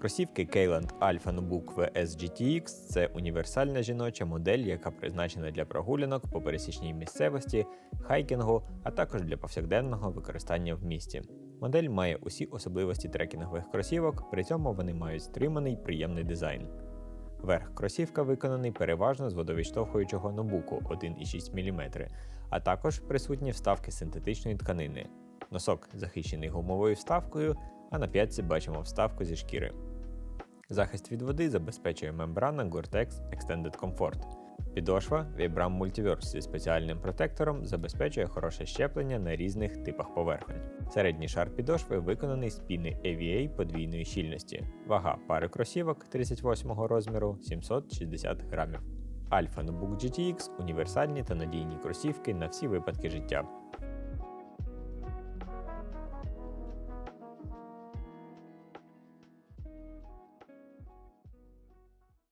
Кросівки Keyland Alpha Nubuck VS GTX – це універсальна жіноча модель, яка призначена для прогулянок по пересічній місцевості, хайкінгу, а також для повсякденного використання в місті. Модель має усі особливості трекінгових кросівок, при цьому вони мають стриманий приємний дизайн. Верх кросівка виконаний переважно з водовідштовхуючого нобуку 1,6 мм, а також присутні вставки синтетичної тканини. Носок захищений гумовою вставкою, а на п'ятці бачимо вставку зі шкіри. Захист від води забезпечує мембрана Gore-Tex Extended Comfort. Підошва Vibram Multiverse зі спеціальним протектором забезпечує хороше щеплення на різних типах поверхень. Середній шар підошви виконаний з піни AVA подвійної щільності. Вага пари кросівок 38-го розміру 760 грамів. Alpha Nubook GTX універсальні та надійні кросівки на всі випадки життя.